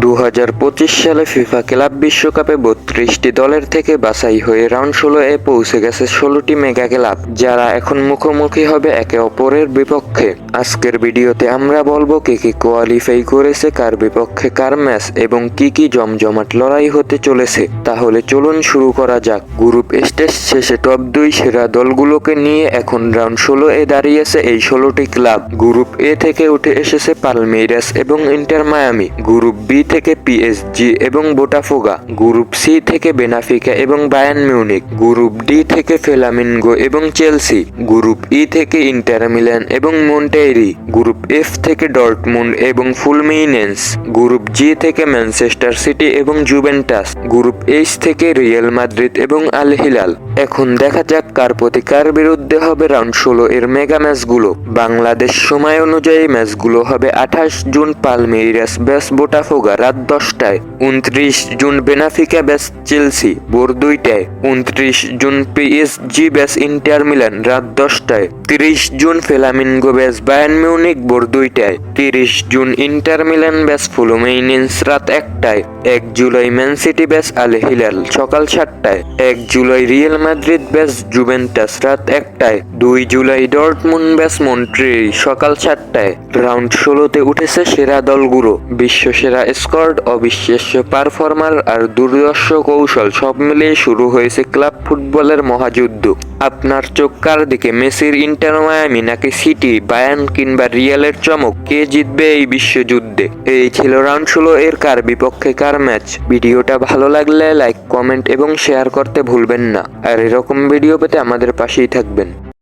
দু হাজার পঁচিশ সালে ফিফা ক্লাব বিশ্বকাপে বত্রিশটি দলের থেকে বাছাই হয়ে রাউন্ড ষোলো এ পৌঁছে গেছে ষোলোটি মেগা ক্লাব, যারা এখন মুখোমুখি হবে একে অপরের বিপক্ষে। আজকের ভিডিওতে আমরা বলব কে কে কোয়ালিফাই করেছে, কার বিপক্ষে কার ম্যাচ এবং কি কি জমজমাট লড়াই হতে চলেছে। তাহলে চলুন শুরু করা যাক। গ্রুপ স্টেজ শেষে টপ দুই সেরা দলগুলোকে নিয়ে এখন রাউন্ড ষোলো এ দাঁড়িয়েছে এই ষোলোটি ক্লাব। গ্রুপ এ থেকে উঠে এসেছে পালমেইরাস এবং ইন্টার মায়ামি। গ্রুপ বি থেকে পিএসজি এবং বোটাফোগা গ্রুপ সি থেকে বেনাফিকা এবং বায়ান মিউনিক গ্রুপ ডি থেকে ফেলামিনগো এবং চেলসি গ্রুপ ই থেকে ইন্টার মিলান এবং মন্টেরি গ্রুপ এফ থেকে ডর্টমুন্ড এবং ফুলমিনেন্স গ্রুপ জি থেকে ম্যানচেস্টার সিটি এবং জুভেন্টাস গ্রুপ এইচ থেকে রিয়েল মাদ্রিদ এবং আল হিলাল এখন দেখা যাক কার প্রতি কার বিরুদ্ধে হবে রাউন্ড ষোলো এর মেগা ম্যাচগুলো। বাংলাদেশ সময় অনুযায়ী ম্যাচগুলো হবে আঠাশ জুন পালমেরিয়াস ব্যাস বোটাফোগা রাত দশটায়। উনত্রিশ জুন বেনাফিকা ব্যাস চেলসি, ভোর দুইটায়। উনত্রিশ জুন পিএসজি ব্যাস ইন্টার মিলান, রাত দশটায়। তিরিশ জুন ফেলামিনগো ব্যাস বায়ান মিউনিক, ভোর দুইটায়। তিরিশ জুন ইন্টার মিলান ব্যাস ফুলোমেইনেন্স রাত একটায়। এক জুলাই ম্যান সিটি ব্যাস আল হিলাল, সকাল সাতটায়। এক জুলাই রিয়েল মাদ্রিদ ব্যাস জুভেন্টাস, রাত একটায়। দুই জুলাই ডর্টমুন্ড ব্যাস মন্ট্রি সকাল সাতটায়। রাউন্ড ষোলোতে উঠেছে সেরা দলগুলো বিশ্ব সেরা স্কোয়াড অবিশ্বাস্য। পারফর্মার আর দুর্দর্শ কৌশল সব মিলিয়ে শুরু হয়েছে ক্লাব ফুটবলের মহাযুদ্ধ। আপনার চোখ কার দিকে মেসির ইন্টার মায়ামি নাকি সিটি বায়ান কিংবা রিয়ালের চমক, কে জিতবে এই বিশ্বযুদ্ধে? এই ছিল রাউন্ড ষোলো এর কার বিপক্ষে কার ম্যাচ? ভিডিওটা ভালো লাগলে লাইক, কমেন্ট এবং শেয়ার করতে ভুলবেন না। আর এরকম ভিডিও পেতে আমাদের পাশেই থাকবেন।